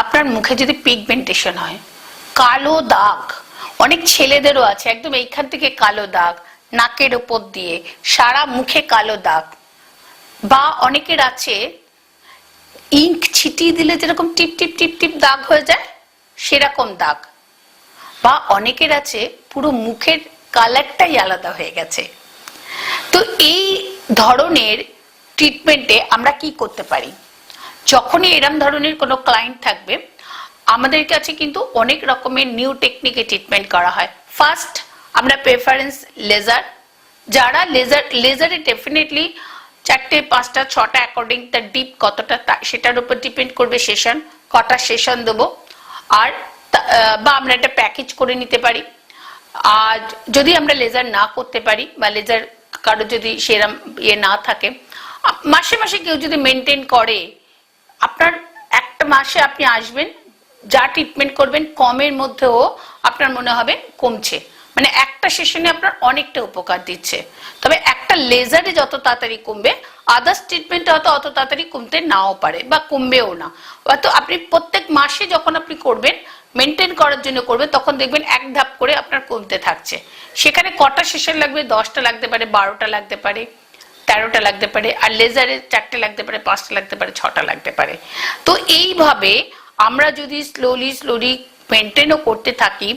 আপনার মুখে যদি পিগমেন্টেশন হয়, কালো দাগ, অনেক ছেলেদেরও আছে, একদম এইখান থেকে কালো দাগ, নাকের ওপর দিয়ে, সারা মুখে কালো দাগ, বা অনেকের আছে, ইঙ্ক ছিটিয়ে দিলে যেরকম টিপ টিপ টিপ টিপ দাগ হয়ে যায়, সেরকম দাগ, বা অনেকের আছে, পুরো মুখের কালারটাই আলাদা হয়ে গেছে। তো এই ধরনের ট্রিটমেন্টে আমরা কি করতে পারি? যখনই এরম ধরনের কোনো ক্লায়েন্ট থাকবে, আমাদের কাছে কিন্তু অনেক রকমের নিউ টেকনিকে ট্রিটমেন্ট করা হয়। ফার্স্ট আমরা প্রেফারেন্স লেজার যারা লেজার লেজারে ডেফিনেটলি চারটে, পাঁচটা, ছটা অ্যাকর্ডিং তার ডিপ কতটা সেটার উপর ডিপেন্ড করবে সেশন কটা সেশন দেবো। আর বা আমরা একটা প্যাকেজ করে নিতে পারি। আর যদি আমরা লেজার না করতে পারি, বা লেজার কারও যদি সেরম ইয়ে না থাকে মাসে মাসে কেউ যদি মেনটেন করে আপনার একটা মাসে আপনি আসবেন, যা ট্রিটমেন্ট করবেন, কমের মধ্যেও আপনার মনে হবে কমছে। মানে একটা সেশনে আপনার অনেকটা উপকার দিচ্ছে। তবে একটা লেজারে যত তাড়াতাড়ি কমবে আদার্স ট্রিটমেন্টে হয়তো অত তাড়াতাড়ি কমতে নাও পারে বা কমবেও না। হয়তো আপনি প্রত্যেক মাসে যখন আপনি করবেন মেনটেন করার জন্য করবেন, তখন দেখবেন এক ধাপ করে আপনার কমতে থাকছে। সেখানে কটা সেশন লাগবে? দশটা লাগতে পারে, বারোটা লাগতে পারে। তেরোটা লাগতে পারে, আর লেজারে চারটে লাগতে পারে, পাঁচটা লাগতে পারে, ছটা লাগতে পারে। তো এইভাবে আমরা যদি স্লোলি স্লোলি মেনটেনও করতে থাকি,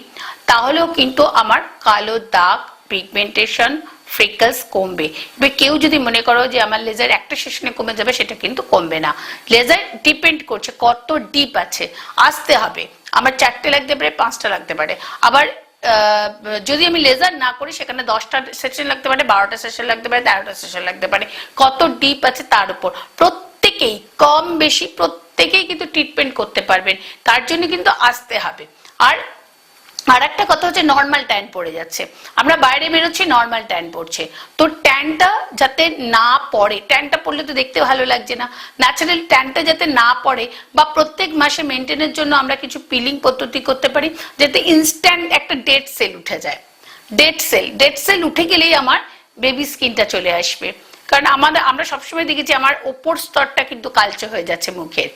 তাহলেও কিন্তু আমার কালো দাগ পিগমেন্টেশন ফ্রিকলস কমবে। এবার কেউ যদি মনে করো যে আমার লেজার একটা সেশনে কমে যাবে, সেটা কিন্তু কমবে না। লেজার ডিপেন্ড করছে কত ডিপ আছে। আসতে হবে। আমার চারটে লাগতে পারে, পাঁচটা লাগতে পারে। আবার যদি আমি লেজার না করি, সেখানে দশটা সেশন লাগতে পারে, বারোটা সেশন লাগতে পারে, তেরোটা সেশন লাগতে পারে। কত ডিপ আছে তার উপর। প্রত্যেকেই, কম বেশি প্রত্যেকেই কিন্তু ট্রিটমেন্ট করতে পারবেন। তার জন্য কিন্তু আসতে হবে। আর আর একটা কথা হচ্ছে নর্মাল ট্যান পড়ে যাচ্ছে। আমরা বাইরে বেরোচ্ছি নর্মাল ট্যান পড়ছে। তো ট্যানটা যাতে না পড়ে ট্যানটা পড়লে তো দেখতে ভালো লাগছে না। ন্যাচারাল ট্যানটা যাতে না পড়ে বা প্রত্যেক মাসে মেনটেনের জন্য আমরা কিছু পিলিং পদ্ধতি করতে পারি, যাতে ইনস্ট্যান্ট একটা ডেড সেল উঠে যায়। ডেড সেল ডেড সেল উঠে গেলেই আমার বেবি স্কিনটা চলে আসবে। কারণ আমাদের, আমরা সবসময় দেখেছি আমার ওপর স্তরটা কিন্তু কালচে হয়ে যাচ্ছে মুখের।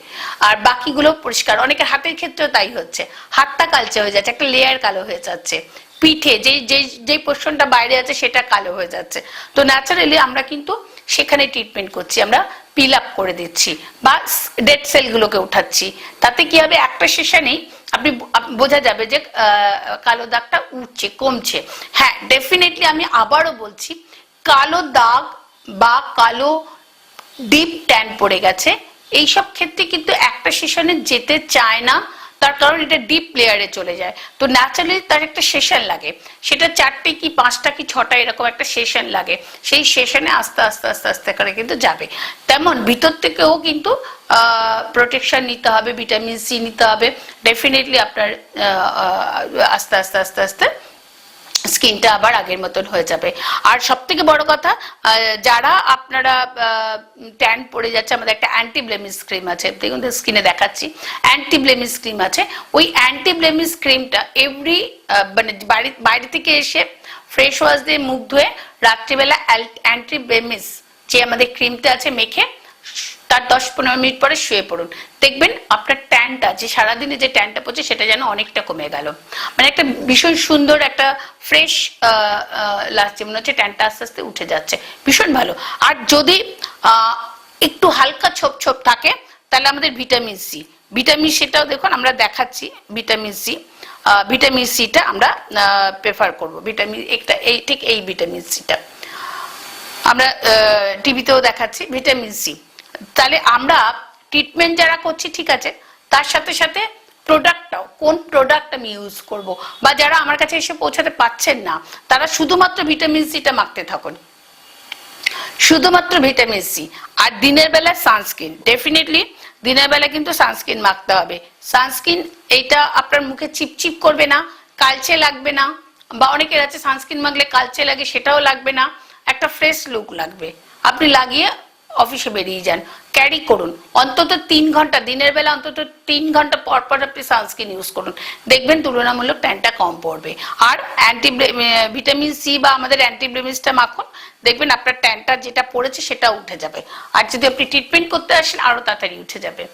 আর বাকিগুলো পরিষ্কার। অনেকের হাতের ক্ষেত্রেও তাই হচ্ছে। হাতটা কালচে হয়ে যাচ্ছে, একটা লেয়ার কালো হয়ে যাচ্ছে। পিঠে যে যে যে পোর্শনটা বাইরে আছে সেটা কালো হয়ে যাচ্ছে। তো ন্যাচারালি আমরা কিন্তু সেখানে ট্রিটমেন্ট করছি। আমরা পিল আপ করে দিচ্ছি বা ডেড সেলগুলোকে উঠাচ্ছি। তাতে কি হবে? একটা সেশনেই আপনি বোঝা যাবে যে কালো দাগটা উঠছে, কমছে। হ্যাঁ ডেফিনেটলি আমি আবারও বলছি, কালো দাগ বা কালো ডিপ ট্যান পড়ে গেছে। এইসব ক্ষেত্রে কিন্তু একটা সেশনে যেতে চায় না। তার কারণ এটা ডিপ লেয়ারে চলে যায়। তো ন্যাচারালি তার একটা সেশন লাগে। সেটা চারটে কি পাঁচটা কি ছটা এরকম একটা সেশন লাগে। সেই সেশনে আস্তে আস্তে আস্তে আস্তে করে কিন্তু যাবে। তেমন ভিতর থেকেও কিন্তু প্রোটেকশন নিতে হবে ভিটামিন সি নিতে হবে। ডেফিনেটলি আপনার আস্তে আস্তে আস্তে আস্তে স্কিনটা আবার আগের মতন হয়ে যাবে। আর সব থেকে বড় কথা যারা আপনারা ট্যান পড়ে যাচ্ছে, আমাদের একটা অ্যান্টি ব্লেমিস ক্রিম আছে। দেখুন স্কিনে দেখাচ্ছি। অ্যান্টি ব্লেমিস ক্রিম আছে। ওই অ্যান্টি ব্লেমিস ক্রিমটা এভরি মানে বাড়ি, বাইরে থেকে এসে ফ্রেশ ওয়াশ দিয়ে মুখ ধুয়ে রাত্রিবেলা অ্যান্টি ব্লেমিস যে আমাদের ক্রিমটা আছে, মেখে তার দশ পনেরো মিনিট পরে শুয়ে পড়ুন। দেখবেন আপনার ট্যানটা, যে সারাদিনে যে ট্যানটা পড়ছে, সেটা যেন অনেকটা কমে গেল। মানে একটা ভীষণ সুন্দর একটা ফ্রেশ লাগছে। মনে হচ্ছে ট্যানটা আস্তে আস্তে উঠে যাচ্ছে। ভীষণ ভালো। আর যদি একটু হালকা ছোপ ছোপ থাকে, তাহলে আমাদের ভিটামিন সি। ভিটামিন সিটাও দেখুন, আমরা দেখাচ্ছি ভিটামিন সি। ভিটামিন সিটা আমরা প্রেফার করব। ভিটামিন একটা, এই, ঠিক এই ভিটামিন সিটা। আমরা টিভিতেও দেখাচ্ছি ভিটামিন সি। তাহলে আমরা ট্রিটমেন্ট যারা করছি, ঠিক আছে, তার সাথে সাথে প্রোডাক্টটাও কোন প্রোডাক্ট আমি ইউজ করব? বা যারা আমার কাছে এসে পৌঁছাতে পাচ্ছেন না, তারা শুধুমাত্র ভিটামিন সিটা মাখতে থাকুন। শুধুমাত্র ভিটামিন সি আর দিনের বেলা সানস্ক্রিন ডেফিনেটলি দিনের বেলা কিন্তু সানস্ক্রিন মাখতে হবে। সানস্ক্রিন এইটা আপনার মুখে চিপচিপ করবে না, কালচে লাগবে না, বা অনেকের আছে সানস্ক্রিন মাখলে কালচে লাগে, সেটাও লাগবে না। একটা ফ্রেশ লুক লাগবে। আপনি লাগিয়ে অফিসে বেরিয়ে যান। ক্যারি করুন। অন্তত তিন ঘণ্টা, দিনের বেলা অন্তত তিন ঘণ্টা পর পর আপনি সানস্ক্রিন ইউজ করুন। দেখবেন তুলনামূলক ট্যানটা কম পড়বে। আর অ্যান্টি ভিটামিন সি বা আমাদের অ্যান্টিব্লেমিসটা মাখুন, দেখবেন আপনার ট্যানটা যেটা পড়েছে সেটা উঠে যাবে। আর যদি আপনি ট্রিটমেন্ট করতে আসেন আরও তাড়াতাড়ি উঠে যাবে।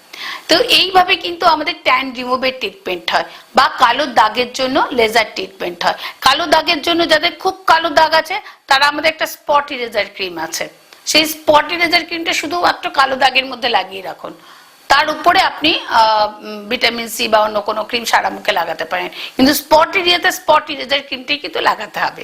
তো এইভাবে কিন্তু আমাদের ট্যান রিমুভের ট্রিটমেন্ট হয় বা কালো দাগের জন্য লেজার ট্রিটমেন্ট হয়। কালো দাগের জন্য যাদের খুব কালো দাগ আছে, তারা আমাদের একটা স্পট ইরেজার ক্রিম আছে। সেই স্পট ইরেজার ক্রিমটা শুধুমাত্র কালো দাগের মধ্যে লাগিয়ে রাখুন। তার উপরে আপনি ভিটামিন সি বা অন্য কোনো ক্রিম সারা মুখে লাগাতে পারেন। কিন্তু স্পট এরিয়াতে স্পট ইরেজার ক্রিমটাই কিন্তু লাগাতে হবে।